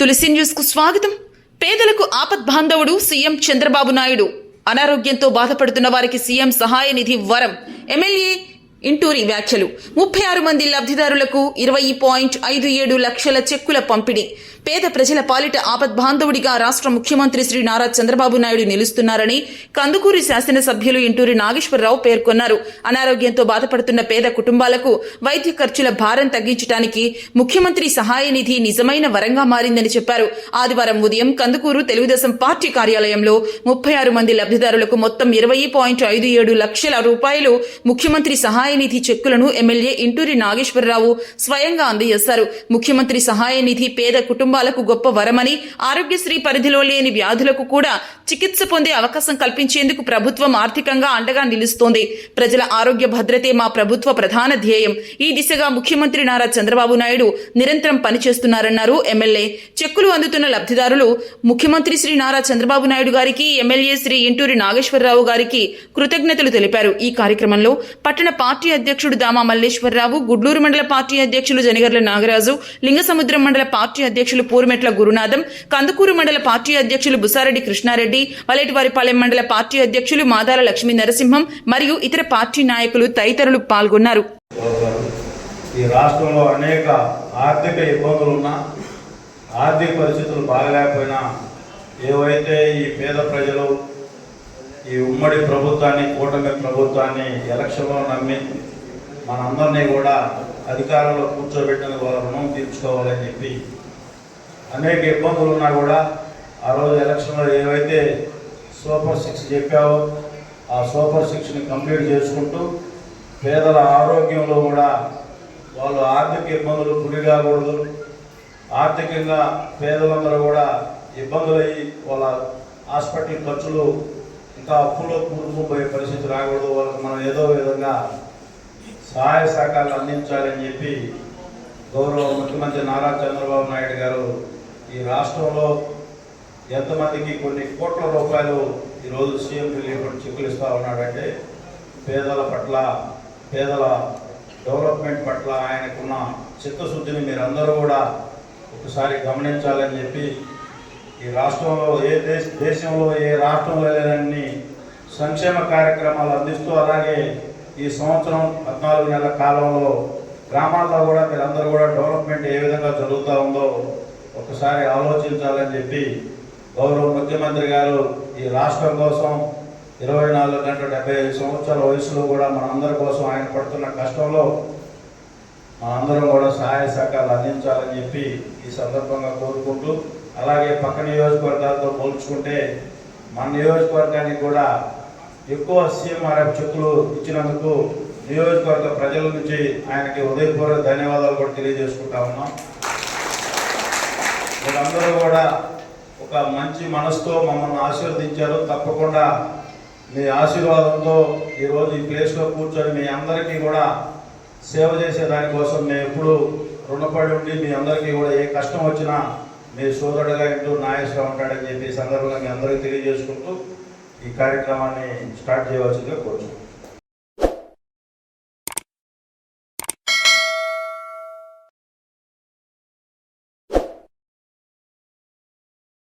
తులసి న్యూస్కు స్వాగతం. పేదలకు ఆపద్ బాంధవుడు సీఎం చంద్రబాబు నాయుడు. అనారోగ్యంతో బాధపడుతున్న వారికి సీఎం సహాయ నిధి వరం. ఎమ్మెల్యే ఇంటూరి వ్యాఖ్యలు. ముప్పై ఆరు మంది లబ్ధిదారులకు ఇరవై పాయింట్ ఐదు ఏడు లక్షల చెక్కుల పంపిణీ. పేద ప్రజల పాలిట ఆపద్బాంధవుడిగా రాష్ట్ర ముఖ్యమంత్రి శ్రీ నారా చంద్రబాబు నాయుడు నిలుస్తున్నారని కందుకూరి శాసనసభ్యులు ఇంటూరి నాగేశ్వరరావు పేర్కొన్నారు. అనారోగ్యంతో బాధపడుతున్న పేద కుటుంబాలకు వైద్య ఖర్చుల భారం తగ్గించడానికి ముఖ్యమంత్రి సహాయ నిధి నిజమైన వరంగా మారిందని చెప్పారు. ఆదివారం ఉదయం కందుకూరు తెలుగుదేశం పార్టీ కార్యాలయంలో ముప్పై ఆరు మంది లబ్ధిదారులకు మొత్తం ఇరవై పాయింట్ ఐదు ఏడు లక్షల రూపాయలు ముఖ్యమంత్రి సహాయ నిధి చెక్కులను ఎమ్మెల్యే ఇంటూరి నాగేశ్వరరావు స్వయంగా అందజేశారు. ముఖ్యమంత్రి సహాయ నిధి పేద కుటుంబాలకు గొప్ప వరమని ఆరోగ్యశ్రీ పరిధిలో లేని వ్యాధులకు కూడా చికిత్స పొందే అవకాశం కల్పించేందుకు ప్రభుత్వం ఆర్థికంగా అండగా నిలుస్తోంది. ప్రజల ఆరోగ్య భద్రతే మా ప్రభుత్వ ప్రధాన ధ్యేయం. ఈ దిశగా ముఖ్యమంత్రి నారా చంద్రబాబు నాయుడు నిరంతరం పనిచేస్తున్నారన్నారు ఎమ్మెల్యే. చెక్కులు అందుతున్న లబ్ధిదారులు ముఖ్యమంత్రి శ్రీ నారా చంద్రబాబు నాయుడు గారికి ఎమ్మెల్యే శ్రీ ఇంటూరి నాగేశ్వరరావు గారికి కృతజ్ఞతలు తెలిపారు. ఈ కార్యక్రమంలో పట్టణ పార్టీ అధ్యక్షుడు దామా మల్లేశ్వరరావు గుడ్లూరు మండల పార్టీ అధ్యక్షులు జనగర్ల నాగరాజు లింగసముద్రం మండల పార్టీ అధ్యక్షులు పూర్మెట్ల గురునాథం కందుకూరు మండల పార్టీ అధ్యక్షులు బుసారెడ్డి కృష్ణారెడ్డి వలేటివారిపాలెం మండల పార్టీ అధ్యక్షులు మాదాల లక్ష్మీ నరసింహం మరియు ఇతర పార్టీ నాయకులు తదితరులు పాల్గొన్నారు. ఈ రాష్ట్రంలో అనేక ఆర్థిక ఇబ్బందులు ఉన్నా ఆర్థిక పరిస్థితులు బాగలేకపోయినా ఏవైతే ఈ పేద ప్రజలు ఈ ఉమ్మడి ప్రభుత్వాన్ని కూటమి ప్రభుత్వాన్ని ఎలక్షన్లో నమ్మి మనందరినీ కూడా అధికారంలో కూర్చోబెట్టిన వాళ్ళ రుణం తీర్చుకోవాలని చెప్పి అనేక ఇబ్బందులు ఉన్నా కూడా ఆ రోజు ఎలక్షన్లో ఏవైతే సూపర్ సిక్స్ చెప్పావో ఆ సూపర్ సిక్స్ని కంప్లీట్ చేసుకుంటూ పేదల ఆరోగ్యంలో కూడా వాళ్ళు ఆర్థిక ఇబ్బందులు గురి కాకూడదు. ఆర్థికంగా పేదలందరూ కూడా ఇబ్బందులయ్యి వాళ్ళ హాస్పిటల్ ఖర్చులు ఇంకా అప్పులో కూరుకుపోయే పరిస్థితి రాకూడదు. వాళ్ళకి మనం ఏదో విధంగా సహాయ సహకారాలు అందించాలని చెప్పి గౌరవ ముఖ్యమంత్రి నారా చంద్రబాబు నాయుడు గారు ఈ రాష్ట్రంలో ఎంతమందికి కొన్ని కోట్ల రూపాయలు ఈరోజు సీఎం రిలీఫ్ చెక్కులు ఇస్తూ ఉన్నాడంటే పేదల పట్ల పేదల డెవలప్మెంట్ పట్ల ఆయనకున్న చిత్తశుద్ధిని మీరందరూ కూడా ఒకసారి గమనించాలని చెప్పి ఈ రాష్ట్రంలో ఏ దేశ దేశంలో ఏ రాష్ట్రంలో లేదని సంక్షేమ కార్యక్రమాలు అందిస్తూ అలాగే ఈ సంవత్సరం పద్నాలుగు నెలల కాలంలో గ్రామాల్లో కూడా మీరందరూ కూడా డెవలప్మెంట్ ఏ విధంగా జరుగుతూ ఉందో ఒకసారి ఆలోచించాలని చెప్పి గౌరవ ముఖ్యమంత్రి గారు ఈ రాష్ట్రం కోసం ఇరవై నాలుగు గంటల డెబ్బై ఐదు సంవత్సరాల వయసులో కూడా మనందరి కోసం ఆయన పడుతున్న కష్టంలో మనందరం కూడా సహాయ సహకారాలు అందించాలని చెప్పి ఈ సందర్భంగా కోరుకుంటూ అలాగే పక్క నియోజకవర్గాలతో పోల్చుకుంటే మన నియోజకవర్గానికి కూడా ఎక్కువ సీఎంఆర్ఎఫ్ చెక్కులు ఇచ్చినందుకు నియోజకవర్గ ప్రజల నుంచి ఆయనకి ఉదయపూర్వక ధన్యవాదాలు కూడా తెలియజేసుకుంటా ఉన్నాం. మీరందరూ కూడా ఒక మంచి మనసుతో మమ్మల్ని ఆశీర్వదించారు. తప్పకుండా మీ ఆశీర్వాదంతో ఈరోజు ఈ ప్లేస్లో కూర్చొని మీ అందరికీ కూడా సేవ చేసే దానికోసం మేము ఎప్పుడు రుణపడి ఉండి మీ అందరికీ కూడా ఏ కష్టం వచ్చినా మీ సోదరుడుగా ఇంటూ నాగేశ్వరం ఉంటాడని చెప్పి సందర్భంగా మీ అందరికీ తెలియజేసుకుంటూ ఈ కార్యక్రమాన్ని స్టార్ట్ చేయవలసిందిగా కోరుచున్నాను